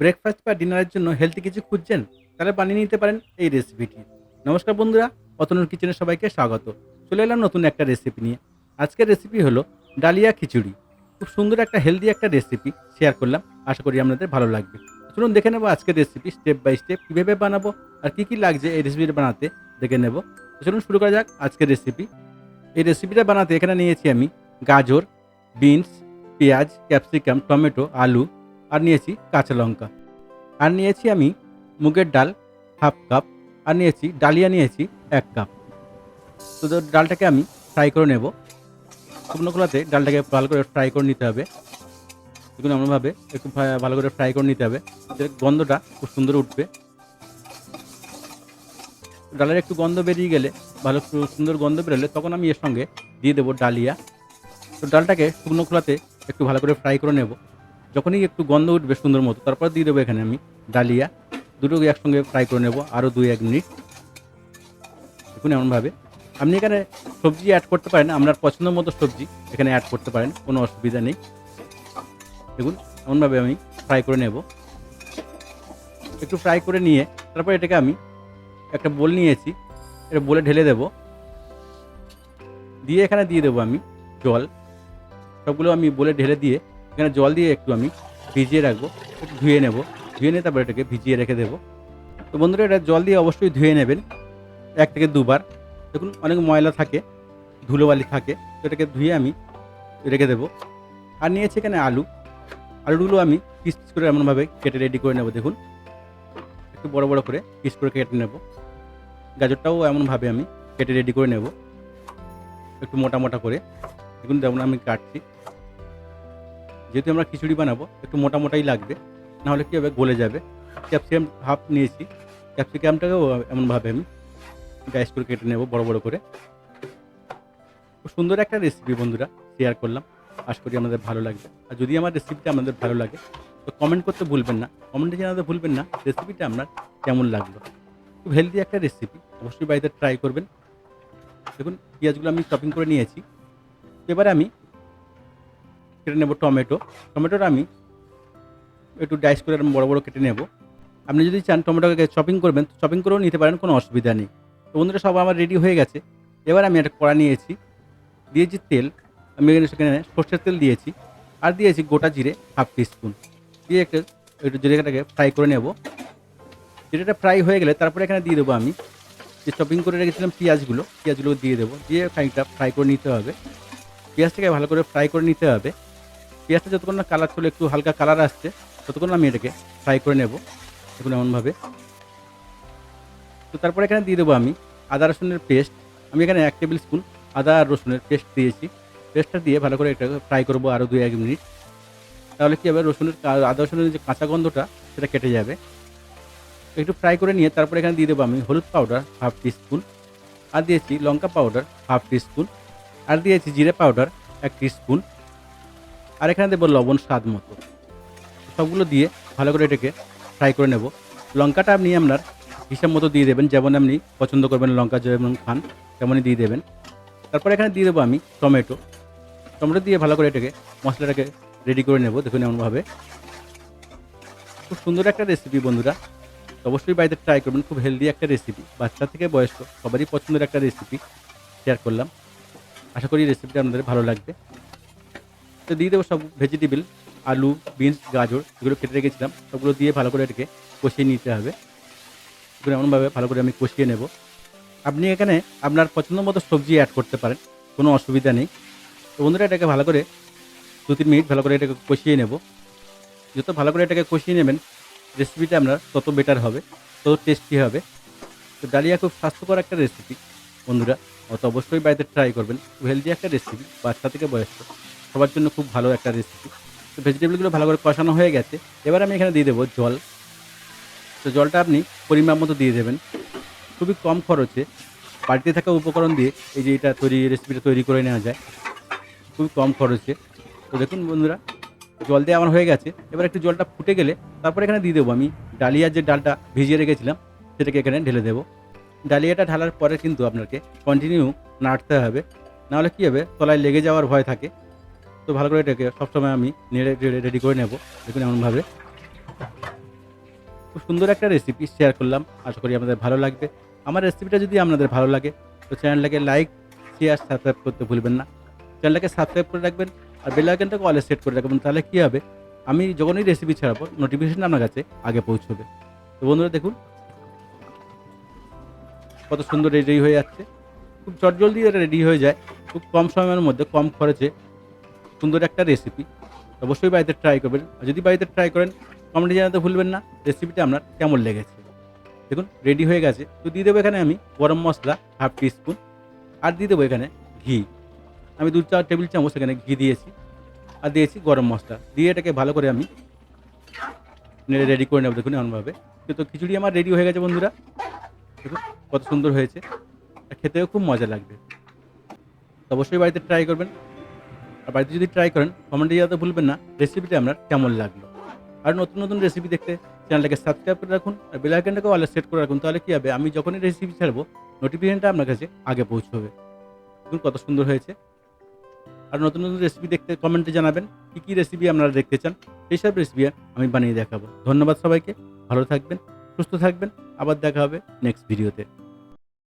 Breakfast বা ডিনারের জন্য হেলদি কিছু খুঁজছেন, তাহলে বানিয়ে নিতে পারেন এই রেসিপিটি নমস্কার বন্ধুরা, অতনুর কিচেনে সবাইকে স্বাগত। চলে এলাম নতুন একটা রেসিপি নিয়ে। আজকের রেসিপি হলো ডালিয়া খিচুড়ি। খুব সুন্দর একটা হেলদি একটা রেসিপি শেয়ার করলাম, আশা করি আপনাদের ভালো লাগবে। চলুন দেখে নেব আজকের রেসিপি স্টেপ বাই স্টেপ কীভাবে বানাবো আর কী কী লাগছে এই রেসিপিটা বানাতে। দেখে নেব। চলুন শুরু করা যাক আজকের রেসিপি এই রেসিপিটা বানাতে এখানে নিয়েছি আমি গাজর বিনস পেঁয়াজ ক্যাপসিকাম টমেটো, আলু আর নিয়েছি কাঁচা লঙ্কা। আর নিয়েছি আমি মুগের ডাল হাফ কাপ আর নিয়েছি ডালিয়া নিয়েছি এক কাপ তো ডালটাকে আমি ফ্রাই করে নেব। শুকনো খোলাতে ডালটাকে ভালো করে ফ্রাই করে নিতে হবে। দেখুন এমনভাবে একটু ভালো করে ফ্রাই করে নিতে হবে। গন্ধটা খুব সুন্দর উঠবে। ডালের একটু গন্ধ বেরিয়ে গেলে, ভালো সুন্দর গন্ধ বেরোলে তখন আমি এর সঙ্গে দিয়ে দেবো ডালিয়া। তো ডালটাকে শুকনো খোলাতে একটু ভালো করে ফ্রাই করে নেব। যখনই একটু গন্ধ উঠবে সুন্দর মতো, তারপর দিয়ে দেবো এখানে আমি ডালিয়া। দুটোকে একসঙ্গে ফ্রাই করে নেব আরও দুই এক মিনিট। দেখুন এমনভাবে। আপনি এখানে সবজি অ্যাড করতে পারেন, আপনার পছন্দ মতো সবজি এখানে অ্যাড করতে পারেন, কোনো অসুবিধা নেই। দেখুন এমনভাবে আমি ফ্রাই করে নেব। একটু ফ্রাই করে নিয়ে, তারপর এটাকে আমি একটা বোল নিয়েছি, এটা বলে ঢেলে দেব। দিয়ে এখানে দিয়ে দেবো আমি জল। সবগুলো আমি বলে ঢেলে দিয়ে এখানে জল দিয়ে একটু আমি ভিজিয়ে রাখব ধুয়ে নেব। ধুয়ে নিয়ে তারপর এটাকে ভিজিয়ে রেখে দেবো। তো বন্ধুরা, এটা জল দিয়ে অবশ্যই ধুয়ে নেবেন, এক থেকে দুবার। দেখুন, অনেক ময়লা থাকে, ধুলোবালি থাকে, তো এটাকে ধুয়ে আমি রেখে দেবো। আর নিয়েছি এখানে আলু। আলুগুলো আমি পিস পিস করে এমনভাবে কেটে রেডি করে নেব, দেখুন। একটু বড় বড় করে পিস করে কেটে নেব। গাজরটাও এমনভাবে আমি কেটে রেডি করে নেব। একটু মোটা মোটা করে। দেখুন, যেমন আমি কাটছি। যেহেতু আমরা খিচুড়ি বানাবো, একটু মোটা মোটাই লাগবে, নাহলে কী হবে, গলে যাবে। ক্যাপসিকাম হাফ নিয়েছি। ক্যাপসিকামটাকেও এমনভাবে আমি ডাইস করে কেটে নেব, বড় বড় করে। খুব সুন্দর একটা রেসিপি বন্ধুরা শেয়ার করলাম। আশা করি আমাদের ভালো লাগবে। আর যদি আমার রেসিপিটা আমাদের ভালো লাগে, তো কমেন্ট করতে ভুলবেন না। কমেন্টে জানাতে ভুলবেন না রেসিপিটা আপনার কেমন লাগল। খুব হেলদি একটা রেসিপি অবশ্যই বাড়িতে ট্রাই করবেন। দেখুন, পেঁয়াজগুলো আমি চপিং করে নিয়েছি। এবারে আমি কেটে নেব টমেটো। টমেটোটা আমি একটু ডাইস করে বড় বড় কেটে নেব। আপনি যদি চান টমেটোকে চপিং করবেন চপিং করেও নিতে পারেন, কোনো অসুবিধা নেই। তো বন্ধুরা, সব আমার রেডি হয়ে গেছে। এবার আমি একটা কড়া নিয়েছি। দিয়েছি তেল। আমি এখানে সেখানে সর্ষের তেল দিয়েছি। আর দিয়েছি গোটা জিরে হাফ স্পুন দিয়ে একটু একটু জিরেটাকে ফ্রাই করে নেব। জিরেটা ফ্রাই হয়ে গেলে তারপরে এখানে দিয়ে দেবো আমি যে চপিং করে রেখেছিলাম পেঁয়াজগুলো পেঁয়াজগুলো দিয়ে দেবো। দিয়ে খানিকটা ফ্রাই করে নিতে হবে। পেঁয়াজটাকে ভালো করে ফ্রাই করে নিতে হবে। পেঁয়াজটা যতক্ষণ না কালার চলে, একটু হালকা কালার আসছে, ততক্ষণ আমি এটাকে ফ্রাই করে নেব, দেখুন এমনভাবে। তো তারপরে এখানে দিয়ে দেবো আমি আদা, রসুনের পেস্ট আমি এখানে এক টেবিল স্পুন আদা আর রসুনের পেস্ট দিয়েছি। পেস্টটা দিয়ে ভালো করে এটাকে ফ্রাই করব আরও দুই, এক মিনিট তাহলে কী হবে? রসুনের আদা, রসুনের যে কাঁচা গন্ধটা, সেটা কেটে যাবে। একটু ফ্রাই করে নিয়ে তারপরে এখানে দিয়ে দেবো আমি হলুদ পাউডার হাফ টি স্পুন আর দিয়েছি লঙ্কা পাউডার হাফ টি স্পুন আর দিয়েছি জিরে পাউডার এক স্পুন আর এখানে দেবো লবণ স্বাদ মতো। সবগুলো দিয়ে ভালো করে এটাকে ফ্রাই করে নেব। লঙ্কাটা আপনি আপনার হিসাব মতো দিয়ে দেবেন, যেমন আপনি পছন্দ করবেন লঙ্কা যেমন খান, তেমনই দিয়ে দেবেন। তারপর এখানে দিয়ে দেবো আমি টমেটো। টমেটো দিয়ে ভালো করে এটাকে, মশলাটাকে রেডি করে নেব, দেখুন এমনভাবে। খুব সুন্দর একটা রেসিপি বন্ধুরা। অবশ্যই বাড়িতে ট্রাই করবেন, খুব হেলদি একটা রেসিপি বাচ্চা থেকে বয়স্ক, সবারই পছন্দের একটা রেসিপি শেয়ার করলাম। আশা করি রেসিপিটা আপনাদের ভালো লাগবে। তো দিয়ে দেবো সব ভেজিটেবল আলু বিনস গাজর, এগুলো কেটে রেখেছিলাম। সবগুলো দিয়ে ভালো করে এটাকে কষিয়ে নিতে হবে। এগুলো এমনভাবে ভালো করে আমি কষিয়ে নেব। আপনি এখানে আপনার পছন্দ মতো সবজি অ্যাড করতে পারেন, কোনো অসুবিধা নেই। তো বন্ধুরা, এটাকে ভালো করে দু তিন মিনিট ভালো করে এটাকে কষিয়ে নেব। যত ভালো করে এটাকে কষিয়ে নেবেন রেসিপিটা আপনার তত বেটার হবে, তত টেস্টি হবে। তো ডালিয়া খুব স্বাস্থ্যকর একটা রেসিপি বন্ধুরা। অত অবশ্যই বাড়িতে ট্রাই করবেন। হেলদি একটা রেসিপি বাচ্চা থেকে বয়স্ক। সবার জন্য খুব ভালো একটা রেসিপি তো ভেজিটেবলগুলো ভালো করে কষানো হয়ে গেছে। এবার আমি এখানে দিয়ে দেবো জল। তো জলটা আপনি পরিমাণ মতো দিয়ে দেবেন। খুবই কম খরচে। বাড়িতে থাকা উপকরণ দিয়ে এই যে এটা তৈরি রেসিপিটা তৈরি করে নেওয়া যায়। খুবই কম খরচে। তো দেখুন বন্ধুরা, জল দিয়ে আমার হয়ে গেছে। এবার একটু জলটা ফুটে গেলে তারপরে এখানে দিয়ে দেবো আমি ডালিয়ার যে ডালটা ভিজিয়ে রেখেছিলাম, সেটাকে এখানে ঢেলে দেবো। ডালিয়াটা ঢালার পরে কিন্তু আপনাকে কন্টিনিউ নাড়তে হবে। নাহলে কী হবে? তলায় লেগে যাওয়ার ভয় থাকে। তো ভালো করে এটাকে সবসময় আমি নেড়ে রেডি করে নেব, দেখুন এমনভাবে। খুব সুন্দর একটা রেসিপি শেয়ার করলাম, আশা করি আমাদের ভালো লাগবে। আমার রেসিপিটা যদি আপনাদের ভালো লাগে, তো চ্যানেলটাকে লাইক শেয়ার সাবস্ক্রাইব করতে ভুলবেন না। চ্যানেলটাকে সাবস্ক্রাইব করে রাখবেন, আর বেল আইকনটাকে অলে সেট করে রাখবেন, তাহলে কী হবে? আমি যখনই রেসিপি ছাড়াবো নোটিফিকেশন আপনার কাছে আগে পৌঁছবে। তো বন্ধুরা, দেখুন। কত সুন্দর রেডি হয়ে যাচ্ছে। খুব চটজলদি এটা রেডি হয়ে যায়। খুব কম সময়ের মধ্যে, কম খরচে সুন্দর একটা রেসিপি অবশ্যই বাড়িতে ট্রাই করবেন। আর যদি বাড়িতে ট্রাই করেন কমেন্টে জানাতে ভুলবেন না রেসিপিটা আপনার কেমন লেগেছে? দেখুন রেডি হয়ে গেছে। তো দিয়ে দেবো এখানে আমি গরম মশলা হাফ টিস্পুন আর দিয়ে দেবো এখানে ঘি। আমি দু চার টেবিল চামচ এখানে ঘি দিয়েছি, আর দিয়েছি গরম মশলা। দিয়ে এটাকে ভালো করে আমি নেড়ে রেডি করে নেব দেখুন এমনভাবে। তো খিচুড়ি আমার রেডি হয়ে গেছে বন্ধুরা। দেখুন, কত সুন্দর হয়েছে। খেতেও খুব মজা লাগবে। অবশ্যই বাড়িতে ট্রাই করবেন। আর বাড়িতে যদি ট্রাই করেন কমেন্টে জানাতে ভুলবেন না রেসিপিটা আপনার কেমন লাগল? আর নতুন নতুন রেসিপি দেখতে চ্যানেলটাকে সাবস্ক্রাইব করে রাখুন আর বেল আইকনটাকে অলে সেট করে রাখুন, তাহলে কী হবে? আমি যখনই রেসিপি ছাড়বো নোটিফিকেশনটা আপনার কাছে আগে পৌঁছবে। দেখুন কত সুন্দর হয়েছে। আর নতুন নতুন রেসিপি দেখতে কমেন্টে জানাবেন কী কী রেসিপি আপনারা দেখতে চান। সেই সব রেসিপি আমি বানিয়ে দেখাবো। ধন্যবাদ সবাইকে। ভালো থাকবেন, সুস্থ থাকবেন। আবার দেখা হবে নেক্সট ভিডিওতে